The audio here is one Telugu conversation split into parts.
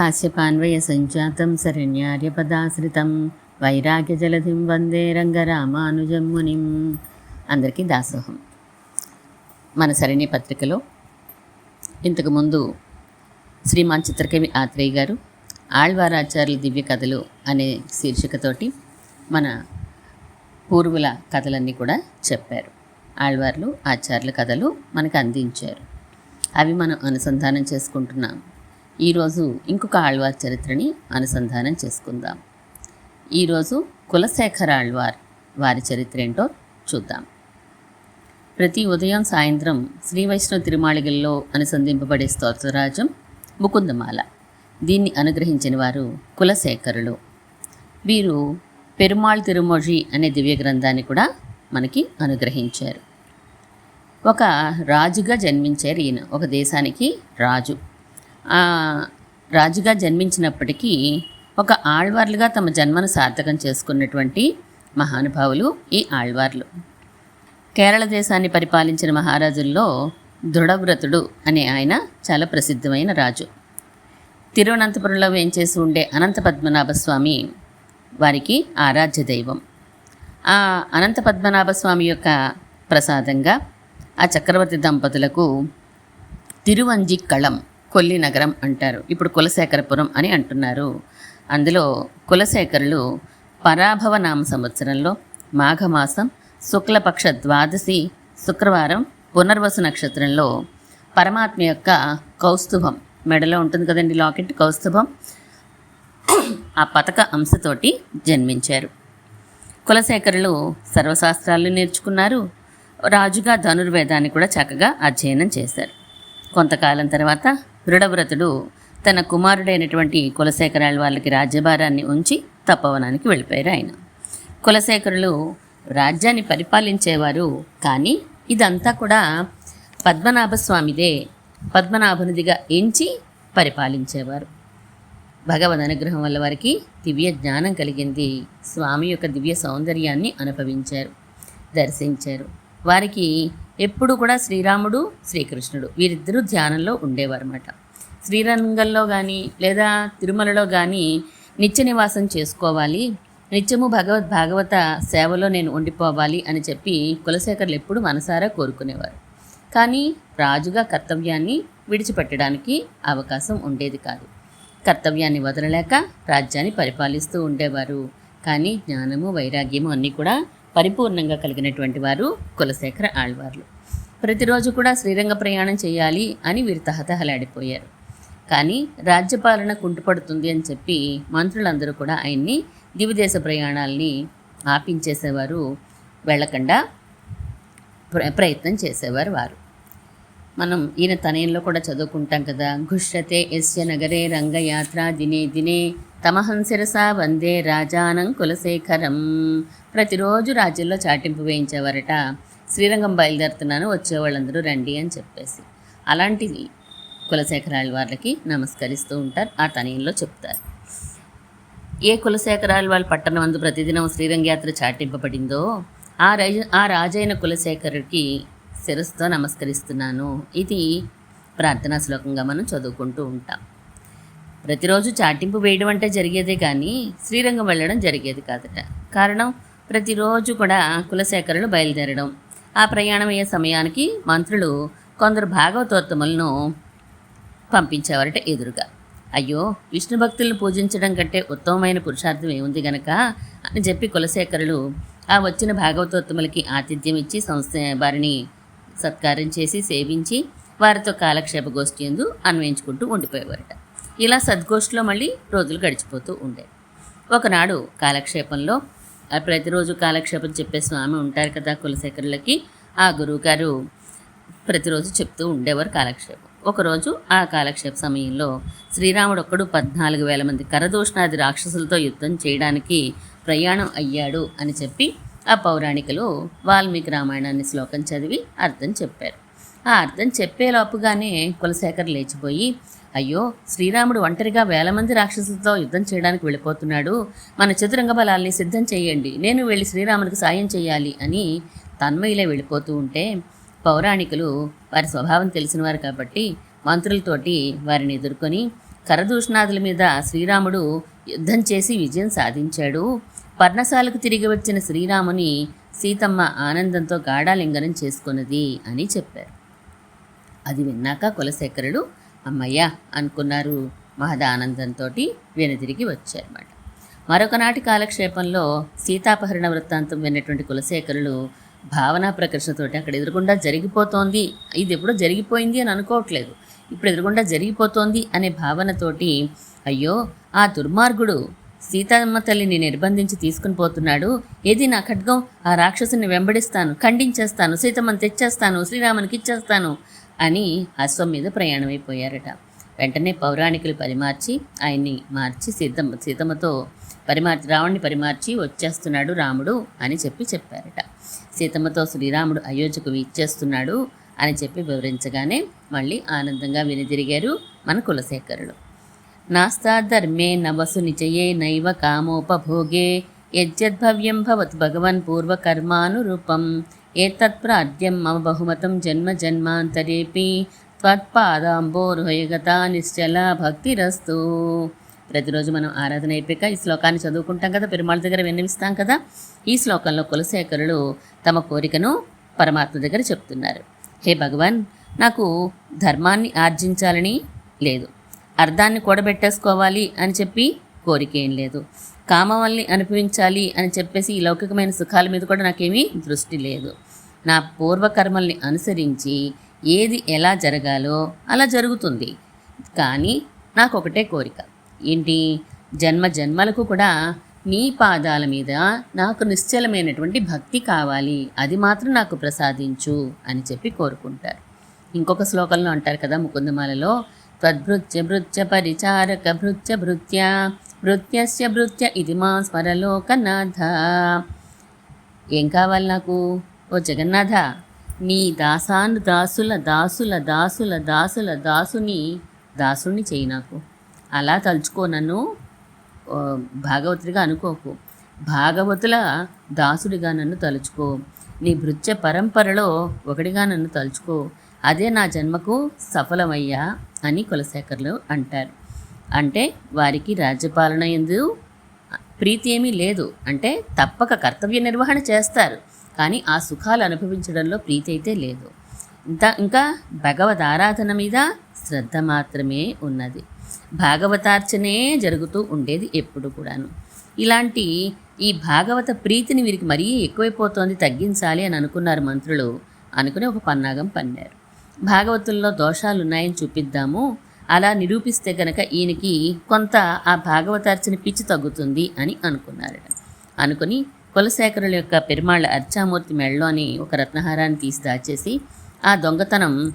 కాశ్యపాన్వయ సంజాతం శరణ్యార్యపదాశ్రితం వైరాగ్యజలధిం వందే రంగరామానుజం మునిం అందరికీ దాసోహం. మన సరణి పత్రికలో ఇంతకుముందు శ్రీమాన్ చిత్రకవి ఆత్రేయ గారు ఆళ్వారాచార్యుల దివ్య కథలు అనే శీర్షికతోటి మన పూర్వుల కథలన్నీ కూడా చెప్పారు. ఆళ్వార్లు ఆచార్యుల కథలు మనకు అందించారు. అవి మనం అనుసంధానం చేసుకుంటున్నాం. ఈరోజు ఇంకొక ఆళ్వార్ చరిత్రని అనుసంధానం చేసుకుందాం. ఈరోజు కులశేఖర ఆళ్వార్ వారి చరిత్ర ఏంటో చూద్దాం. ప్రతి ఉదయం సాయంత్రం శ్రీ వైష్ణవ తిరుమాళిగల్లో అనుసంధింపబడే స్తోత్రరాజం ముకుందమాల. దీన్ని అనుగ్రహించిన వారు కులశేఖరులు. వీరు పెరుమాళ్ తిరుమోజి అనే దివ్య గ్రంథాన్ని కూడా మనకి అనుగ్రహించారు. ఒక రాజుగా జన్మించారు ఈయన. ఒక దేశానికి రాజు. రాజుగా జన్మించినప్పటికీ ఒక ఆళ్వార్లుగా తమ జన్మను సార్థకం చేసుకున్నటువంటి మహానుభావులు ఈ ఆళ్వార్లు. కేరళ దేశాన్ని పరిపాలించిన మహారాజుల్లో దృఢవ్రతుడు అనే ఆయన చాలా ప్రసిద్ధమైన రాజు. తిరువనంతపురంలో వేంచేసి ఉండే అనంత పద్మనాభ స్వామి వారికి ఆరాధ్య దైవం. ఆ అనంత పద్మనాభ స్వామి యొక్క ప్రసాదంగా ఆ చక్రవర్తి దంపతులకు తిరువంజి కళం కొల్లి నగరం అంటారు. ఇప్పుడు కులశేఖరపురం అని అంటున్నారు. అందులో కులశేఖరులు పరాభవ నామ సంవత్సరంలో మాఘమాసం శుక్లపక్ష ద్వాదశి శుక్రవారం పునర్వసు నక్షత్రంలో పరమాత్మ యొక్క కౌస్తుభం మెడలో ఉంటుంది కదండి లాకెట్ కౌస్తుభం ఆ పతక అంశతోటి జన్మించారు. కులశేఖరులు సర్వశాస్త్రాలు నేర్చుకున్నారు. రాజుగా ధనుర్వేదాన్ని కూడా చక్కగా అధ్యయనం చేశారు. కొంతకాలం తర్వాత దృఢవ్రతుడు తన కుమారుడైనటువంటి కులశేఖరాల వాళ్ళకి రాజ్యభారాన్ని ఉంచి తపవనానికి వెళ్ళిపోయారు ఆయన. కులశేఖరులు రాజ్యాన్ని పరిపాలించేవారు కానీ ఇదంతా కూడా పద్మనాభ స్వామిదే పద్మనాభనుదిగా ఎంచి పరిపాలించేవారు. భగవద్ అనుగ్రహం వల్ల వారికి దివ్య జ్ఞానం కలిగింది. స్వామి యొక్క దివ్య సౌందర్యాన్ని అనుభవించారు దర్శించారు. వారికి ఎప్పుడు కూడా శ్రీరాముడు శ్రీకృష్ణుడు వీరిద్దరూ ధ్యానంలో ఉండేవారన్నమాట. శ్రీరంగంలో కానీ లేదా తిరుమలలో కానీ నిత్య నివాసం చేసుకోవాలి. నిత్యము భగవద్ భాగవత సేవలో నేను ఉండిపోవాలి అని చెప్పి కులశేఖరులు ఎప్పుడు మనసారా కోరుకునేవారు. కానీ రాజుగా కర్తవ్యాన్ని విడిచిపెట్టడానికి అవకాశం ఉండేది కాదు. కర్తవ్యాన్ని వదలలేక రాజ్యాన్ని పరిపాలిస్తూ ఉండేవారు. కానీ జ్ఞానము వైరాగ్యము అన్నీ కూడా పరిపూర్ణంగా కలిగినటువంటి వారు కులశేఖర ఆళ్వార్లు. ప్రతిరోజు కూడా శ్రీరంగ ప్రయాణం చేయాలి అని వీరు తహతహలాడిపోయారు. కానీ రాజ్యపాలన కుంటుపడుతుంది అని చెప్పి మంత్రులందరూ కూడా ఆయన్ని దివిదేశ ప్రయాణాల్ని ఆపించేసేవారు వెళ్ళకుండా ప్ర- ప్రయత్నం చేసేవారు వారు. మనం ఈయన తనయంలో కూడా చదువుకుంటాం కదా. ఘుష్యతే ఎస్య నగరే రంగయాత్ర దినే దినే తమహంశిరసా వందే రాజానం కులశేఖరం. ప్రతిరోజు రాజ్యంలో చాటింపు వేయించేవారట. శ్రీరంగం బయలుదేరుతున్నాను వచ్చేవాళ్ళందరూ రండి అని చెప్పేసి. అలాంటిది కులశేఖరాల వాళ్ళకి నమస్కరిస్తూ ఉంటారు. ఆ తనయంలో చెప్తారు. ఏ కులశేఖరాలు వాళ్ళ పట్టణం అందు ప్రతిదినం శ్రీరంగయాత్ర చాటింపబడిందో ఆ రజ ఆ రాజైన కులశేఖరుడికి శిరస్సుతో నమస్కరిస్తున్నాను. ఇది ప్రార్థనా శ్లోకంగా మనం చదువుకుంటూ ఉంటాం. ప్రతిరోజు చాటింపు వేయడం అంటే జరిగేదే కానీ శ్రీరంగం వెళ్ళడం జరిగేది కాదట. కారణం ప్రతిరోజు కూడా కులశేఖరులు బయలుదేరడం. ఆ ప్రయాణం అయ్యే సమయానికి మంత్రులు కొందరు భాగవతోత్తములను పంపించేవారట ఎదురుగా. అయ్యో విష్ణు భక్తులను పూజించడం కంటే ఉత్తమమైన పురుషార్థం ఏముంది గనక అని చెప్పి కులశేఖరులు ఆ వచ్చిన భాగవతోత్తములకి ఆతిథ్యం ఇచ్చి సంస్థ వారిని సత్కారం చేసి సేవించి వారితో కాలక్షేప గోష్ఠి ఎందు అన్వయించుకుంటూ ఉండిపోయేవారట. ఇలా సద్గోష్ఠిలో మళ్ళీ రోజులు గడిచిపోతూ ఉండే. ఒకనాడు కాలక్షేపంలో ప్రతిరోజు కాలక్షేపం చెప్పే స్వామి ఉంటారు కదా కులశేఖరులకి ఆ గురువుగారు ప్రతిరోజు చెప్తూ ఉండేవారు కాలక్షేపం. ఒకరోజు ఆ కాలక్షేప సమయంలో శ్రీరాముడు ఒక్కడు పద్నాలుగు వేల మంది కరదూషణాది రాక్షసులతో యుద్ధం చేయడానికి ప్రయాణం అయ్యాడు అని చెప్పి ఆ పౌరాణికలు వాల్మీకి రామాయణాన్ని శ్లోకం చదివి అర్థం చెప్పారు. ఆ అర్థం చెప్పేలోపుగానే కులశేఖర్ లేచిపోయి అయ్యో శ్రీరాముడు ఒంటరిగా వేల మంది రాక్షసులతో యుద్ధం చేయడానికి వెళ్ళిపోతున్నాడు. మన చతురంగ బలాల్ని సిద్ధం చేయండి. నేను వెళ్ళి శ్రీరామునికి సాయం చేయాలి అని తన్మయిలే వెళ్ళిపోతూ ఉంటే పౌరాణికులు వారి స్వభావం తెలిసినవారు కాబట్టి మంత్రులతోటి వారిని ఎదుర్కొని కరదూషణాదుల మీద శ్రీరాముడు యుద్ధం చేసి విజయం సాధించాడు. పర్ణశాలకు తిరిగి వచ్చిన శ్రీరాముని సీతమ్మ ఆనందంతో గాఢాలింగనం చేసుకున్నది అని చెప్పారు. అది విన్నాక కులశేఖరుడు అమ్మయ్యా అనుకున్నారు. మహదానందంతో వెనుదిరిగి వచ్చారన్నమాట. మరొకనాటి కాలక్షేపంలో సీతాపహరణ వృత్తాంతం విన్నటువంటి కులశేఖరులు భావనా ప్రకర్షణతోటి అక్కడ ఎదురుగుండా జరిగిపోతోంది. ఇది ఎప్పుడో జరిగిపోయింది అని అనుకోవట్లేదు. ఇప్పుడు ఎదురుగుండా జరిగిపోతోంది అనే భావనతోటి అయ్యో ఆ దుర్మార్గుడు సీతమ్మ తల్లిని నిర్బంధించి తీసుకుని పోతున్నాడు. ఏది నా ఖడ్గం? ఆ రాక్షసుని వెంబడిస్తాను ఖండించేస్తాను సీతమ్మని తెచ్చేస్తాను శ్రీరామునికి ఇచ్చేస్తాను అని అశ్వం మీద ప్రయాణమైపోయారట. వెంటనే పౌరాణికులు పరిమార్చి ఆయన్ని మార్చి సీతమ్మ సీతమ్మతో పరిమార్చి రావణ్ణి పరిమార్చి వచ్చేస్తున్నాడు రాముడు అని చెప్పి చెప్పారట. సీతమ్మతో శ్రీరాముడు అయోధ్యకు ఇచ్చేస్తున్నాడు అని చెప్పి వివరించగానే మళ్ళీ ఆనందంగా వినిదిరిగారు మన కులశేఖరుడు నాస్తా ధర్మే నవసు నిజయే నైవ కామోపభోగే యజ్జద్భవ్యం భవత్ భగవన్ పూర్వకర్మానురూపం ఏతత్ప్రాద్యం మమ బహుమతం జన్మ జన్మాంతరేపి త్వత్పాదాంబోరుహయగత నిశ్చల భక్తిరస్తు ప్రతిరోజు మనం ఆరాధన అయిపోయాక ఈ శ్లోకాన్ని చదువుకుంటాం కదా పెరుమాళ్ళ దగ్గర విన్నవిస్తాం కదా ఈ శ్లోకంలో కులశేఖరులు తమ కోరికను పరమాత్మ దగ్గర చెప్తున్నారు. హే భగవాన్ నాకు ధర్మాన్ని ఆర్జించాలని లేదు. అర్థాన్ని కూడబెట్టేసుకోవాలి అని చెప్పి కోరిక ఏం లేదు. కామవల్ని అనుభవించాలి అని చెప్పేసి ఈ లౌకికమైన సుఖాల మీద కూడా నాకేమీ దృష్టి లేదు. నా పూర్వకర్మల్ని అనుసరించి ఏది ఎలా జరగాలో అలా జరుగుతుంది. కానీ నాకు ఒకటే కోరిక. ఏంటి? జన్మ జన్మలకు కూడా నీ పాదాల మీద నాకు నిశ్చలమైనటువంటి భక్తి కావాలి. అది మాత్రం నాకు ప్రసాదించు అని చెప్పి కోరుకుంటారు. ఇంకొక శ్లోకంలో అంటారు కదా ముకుందమాలలో త్వద్భృత్య భృత్య పరిచారక భృత్య భృత్య భృత్యస్య భృత్య ఇది మా స్మరలోకనాథ ఏం కావాలి నాకు? ఓ జగన్నాథ నీ దాసాను దాసుల దాసుల దాసుల దాసుల దాసుని దాసుని చేయి నాకు. అలా తలుచుకో నన్ను. భాగవతుడిగా అనుకోకు. భాగవతుల దాసుడిగా నన్ను తలుచుకో. నీ భృత్య పరంపరలో ఒకటిగా నన్ను తలుచుకో. అదే నా జన్మకు సఫలమయ్యా అని కులశేఖర్లు అంటారు. అంటే వారికి రాజ్యపాలన ఎందు ప్రీతి ఏమీ లేదు. అంటే తప్పక కర్తవ్య నిర్వహణ చేస్తారు. కానీ ఆ సుఖాలు అనుభవించడంలో ప్రీతి అయితే లేదు. ఇంకా ఇంకా భగవద్ ఆరాధన మీద శ్రద్ధ మాత్రమే ఉన్నది. భాగవతార్చనే జరుగుతూ ఉండేది ఎప్పుడు కూడాను. ఇలాంటి ఈ భాగవత ప్రీతిని వీరికి మరీ ఎక్కువైపోతోంది తగ్గించాలి అని అనుకున్నారు మంత్రులు. అనుకుని ఒక పన్నాగం పన్నారు. భాగవతుల్లో దోషాలు ఉన్నాయని చూపిద్దాము. అలా నిరూపిస్తే గనక ఈయనకి కొంత ఆ భాగవతార్చన పిచ్చి తగ్గుతుంది అని అనుకున్నారట. అనుకుని కులశేఖరుల యొక్క పెరుమాళ్ళ అర్చామూర్తి మెళ్ళలోని ఒక రత్నహారాన్ని తీసి దాచేసి ఆ దొంగతనం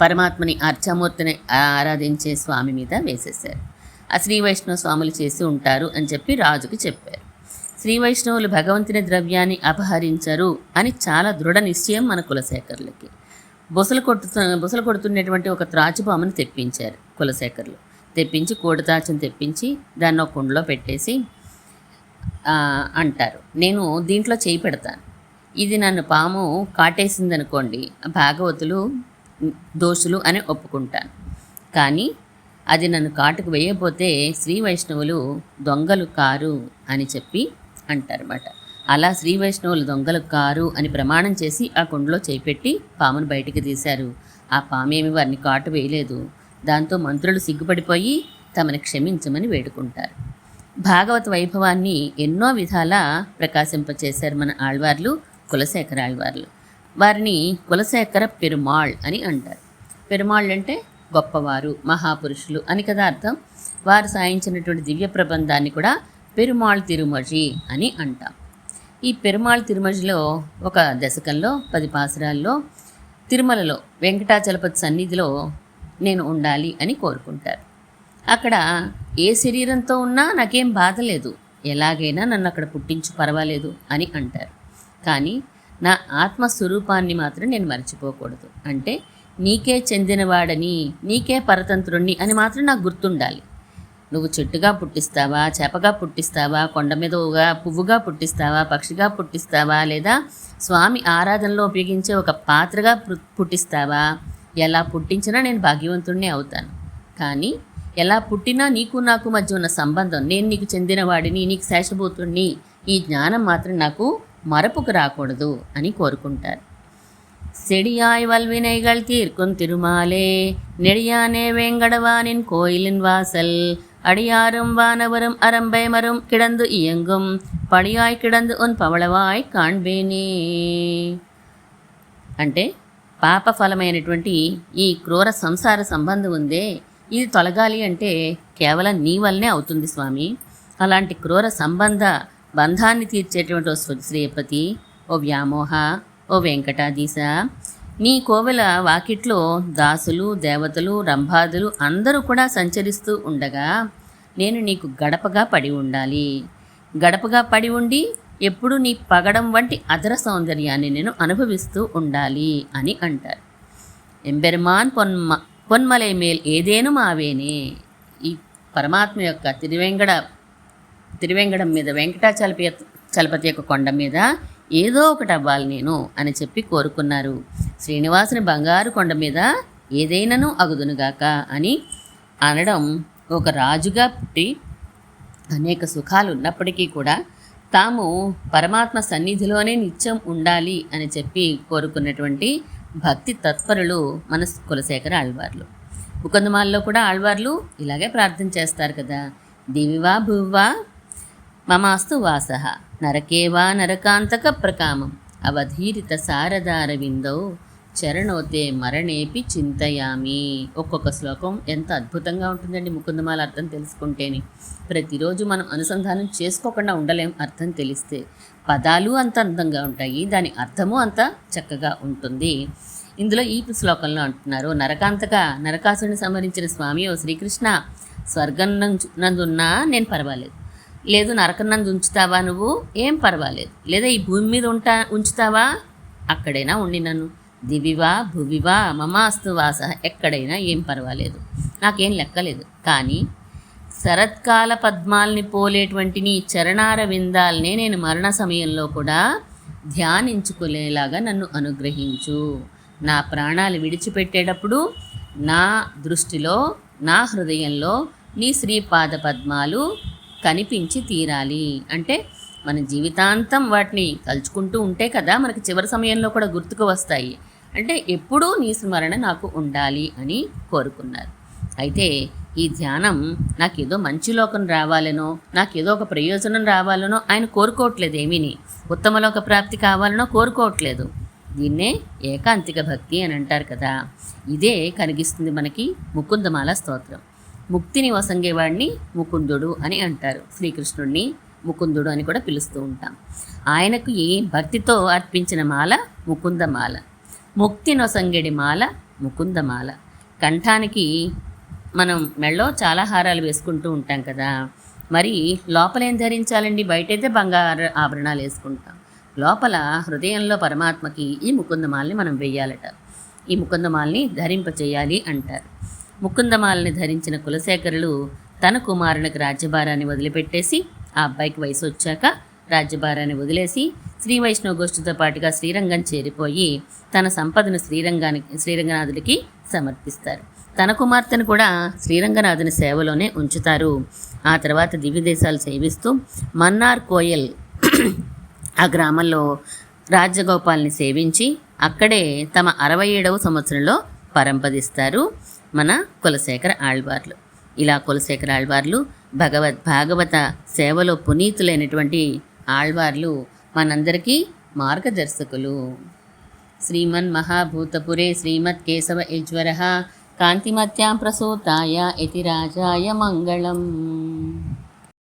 పరమాత్మని అర్చామూర్తిని ఆరాధించే స్వామి మీద వేసేశారు. ఆ శ్రీ వైష్ణవ స్వాములు చేసి ఉంటారు అని చెప్పి రాజుకి చెప్పారు. శ్రీ వైష్ణవులు భగవంతుని ద్రవ్యాన్ని అపహరించరు అని చాలా దృఢ నిశ్చయం మన కులశేఖరులకి. బుసలు కొట్టు బుసలు కొడుతున్నటువంటి ఒక త్రాచుపామును తెప్పించారు కులశేఖరులు. తెప్పించి కోడితాచుని తెప్పించి దాన్ని ఒక కుండలో పెట్టేసి అంటారు. నేను దీంట్లో చేయి పెడతాను. ఇది నన్ను పాము కాటేసిందనుకోండి భాగవతులు దోషులు అని ఒప్పుకుంటాను. కానీ అది నన్ను కాటుకు వేయబోతే శ్రీ వైష్ణవులు దొంగలు కారు అని చెప్పి అంటారన్నమాట. అలా శ్రీ వైష్ణవులు దొంగలు కారు అని ప్రమాణం చేసి ఆ కుండలో చేపెట్టి పామును బయటికి తీశారు. ఆ పామేమి వారిని కాటు వేయలేదు. దాంతో మంత్రులు సిగ్గుపడిపోయి తమని క్షమించమని వేడుకుంటారు. భాగవత వైభవాన్ని ఎన్నో విధాలా ప్రకాశింపచేశారు మన ఆళ్వార్లు కులశేఖర ఆళ్వార్లు. వారిని కులశేఖర పెరుమాళ్ అని అంటారు. పెరుమాళ్ళు అంటే గొప్పవారు మహాపురుషులు అని కదా అర్థం. వారు సాయించినటువంటి దివ్య ప్రబంధాన్ని కూడా పెరుమాళ్ తిరుమజి అని అంటాం. ఈ పెరుమాళ్ తిరుమలలో ఒక దశకంలో పది పాసరాల్లో తిరుమలలో వెంకటాచలపతి సన్నిధిలో నేను ఉండాలి అని కోరుకుంటారు. అక్కడ ఏ శరీరంతో ఉన్నా నాకేం బాధ లేదు. ఎలాగైనా నన్ను అక్కడ పుట్టించు పర్వాలేదు అని అంటారు. కానీ నా ఆత్మస్వరూపాన్ని మాత్రం నేను మర్చిపోకూడదు. అంటే నీకే చెందినవాడని నీకే పరతంత్రుణ్ణి అని మాత్రం నాకు గుర్తుండాలి. నువ్వు చెట్టుగా పుట్టిస్తావా చేపగా పుట్టిస్తావా కొండ మీద ఊగా పువ్వుగా పుట్టిస్తావా పక్షిగా పుట్టిస్తావా లేదా స్వామి ఆరాధనలో ఉపయోగించే ఒక పాత్రగా పు- పుట్టిస్తావా ఎలా పుట్టించినా నేను భాగ్యవంతుడినే అవుతాను కానీ ఎలా పుట్టినా నీకు నాకు మధ్య ఉన్న సంబంధం నేను నీకు చెందినవాడిని నీకు శేషభూతుణ్ణి ఈ జ్ఞానం మాత్రం నాకు మరపుకు రాకూడదు అని కోరుకుంటారు செடியாய் வல்வினைகள் தீர்க்கும் திருமாலே நெடியானே வேங்கடவானின் கோயிலின் வாசல் அடியாரும் வானவரும் அரம்பைமரும் கிடந்து இயங்கும் படியாய் கிடந்து உன் పవళవాయ్ కాణ్బేనే అంటే పాప ఫలమైనటువంటి ఈ క్రూర సంసార సంబంధం ఉందే ఇది తొలగాలి అంటే కేవలం నీ వల్లనే అవుతుంది స్వామి అలాంటి క్రూర సంబంధ బంధాన్ని తీర్చేటువంటి ఓ శ్రీ- శ్రీపతి ఓ వ్యామోహ ఓ వెంకటాధీశ నీ కోవెల వాకిట్లో దాసులు దేవతలు రంభాదులు అందరూ కూడా సంచరిస్తూ ఉండగా నేను నీకు గడపగా పడి ఉండాలి. గడపగా పడి ఉండి ఎప్పుడు నీ పగడం వంటి అదర సౌందర్యాన్ని నేను అనుభవిస్తూ ఉండాలి అని అంటారు. ఎంబెర్మాన్ పొన్మ పొన్మలై మేల్ ఏదేను మావేనే ఈ పరమాత్మ యొక్క తిరువెంగడ తిరువెంగడం మీద వెంకటాచలపతి చలపతి యొక్క కొండ మీద ఏదో ఒకటి అవ్వాలి నేను అని చెప్పి కోరుకున్నారు. శ్రీనివాసుని బంగారు కొండ మీద ఏదైనాను అగుదునుగాక అని అనడం ఒక రాజుగా పుట్టి అనేక సుఖాలు ఉన్నప్పటికీ కూడా తాము పరమాత్మ సన్నిధిలోనే నిత్యం ఉండాలి అని చెప్పి కోరుకున్నటువంటి భక్తి తత్పరులు మన కులశేఖర ఆళ్వార్లు. ముకుందమాల్లో కూడా ఆళ్వార్లు ఇలాగే ప్రార్థన చేస్తారు కదా. దివివా భువ్వా మమాస్తు వాసహ నరకేవా నరకాంతక ప్రకామం. అవధీరిత సారదారవిందౌ చరణోతే మరణేపి చింతయామి. ఒక్కొక్క శ్లోకం ఎంత అద్భుతంగా ఉంటుందండి ముకుందమాల అర్థం తెలుసుకుంటేనే. ప్రతిరోజు మనం అనుసంధానం చేసుకోకుండా ఉండలేం అర్థం తెలిస్తే. పదాలు అంత అందంగా ఉంటాయి దాని అర్థము అంత చక్కగా ఉంటుంది. ఇందులో ఈ శ్లోకంలో అంటున్నారు నరకాంతక నరకాసుని సంహరించిన స్వామి ఓ శ్రీకృష్ణ స్వర్గం నందున్నా నేను పర్వాలేదు. లేదు నరకం నందు ఉంచుతావా నువ్వు? ఏం పర్వాలేదు. లేదా ఈ భూమి మీద ఉంటా ఉంచుతావా? అక్కడైనా ఉండి నన్ను. దివివా భువివా మమాస్తు వాస ఎక్కడైనా ఏం పర్వాలేదు. నాకేం లెక్కలేదు. కానీ శరత్కాల పద్మాల్ని పోలేటువంటి నీ చరణార విందాల్నే నేను మరణ సమయంలో కూడా ధ్యానించుకునేలాగా నన్ను అనుగ్రహించు. నా ప్రాణాలు విడిచిపెట్టేటప్పుడు నా దృష్టిలో నా హృదయంలో నీ శ్రీపాద పద్మాలు కనిపించి తీరాలి. అంటే మన జీవితాంతం వాటిని తలుచుకుంటూ ఉంటే కదా మనకి చివరి సమయంలో కూడా గుర్తుకు వస్తాయి. అంటే ఎప్పుడూ నీ స్మరణ నాకు ఉండాలి అని కోరుకున్నారు. అయితే ఈ ధ్యానం నాకేదో మంచి లోకం రావాలనో నాకేదో ఒక ప్రయోజనం రావాలనో ఆయన కోరుకోవట్లేదు ఏమీని. ఉత్తమలోక ప్రాప్తి కావాలనో కోరుకోవట్లేదు. దీన్నే ఏకాంతిక భక్తి అని అంటారు కదా. ఇదే కలిగిస్తుంది మనకి ముకుందమాల స్తోత్రం. ముక్తిని వసంగేవాడిని ముకుందుడు అని అంటారు. శ్రీకృష్ణుడిని ముకుందుడు అని కూడా పిలుస్తూ ఉంటాం. ఆయనకు ఏ భక్తితో అర్పించిన మాల? ముకుందమాల. ముక్తి వసంగేడి మాల? ముకుందమాల. కంఠానికి మనం మెళ్ళో చాలా హారాలు వేసుకుంటూ ఉంటాం కదా. మరి లోపల ఏం ధరించాలండి? బయటైతే బంగారు ఆభరణాలు వేసుకుంటాం. లోపల హృదయంలో పరమాత్మకి ఈ ముకుందమాలని మనం వెయ్యాలట. ఈ ముకుందమాలని ధరింపచేయాలి అంటారు. ముకుందమాలని ధరించిన కులశేఖరులు తన కుమారునికి రాజ్యభారాన్ని వదిలిపెట్టేసి ఆ అబ్బాయికి వయసు వచ్చాక రాజ్యభారాన్ని వదిలేసి శ్రీ వైష్ణవ గోష్ఠితో పాటుగా శ్రీరంగం చేరిపోయి తన సంపదను శ్రీరంగానికి శ్రీరంగనాథుడికి సమర్పిస్తారు. తన కుమార్తెను కూడా శ్రీరంగనాథుని సేవలోనే ఉంచుతారు. ఆ తర్వాత దివ్యదేశాలు సేవిస్తూ మన్నార్ కోయల్ ఆ గ్రామంలో రాజగోపాల్ని సేవించి అక్కడే తమ అరవై ఏడవ సంవత్సరంలో పరంపదిస్తారు. మన కులశేఖర ఆళ్వార్లు. ఇలా కులశేఖర ఆళ్వార్లు భగవద్ భాగవత సేవలో పునీతులైనటువంటి ఆళ్వార్లు మనందరికీ మార్గదర్శకులు. శ్రీమన్ మహాభూతపురే శ్రీమత్ కేశవ యజ్వర కాంతిమత్యాం ప్రసూతాయ ఇతి రాజాయ మంగళం.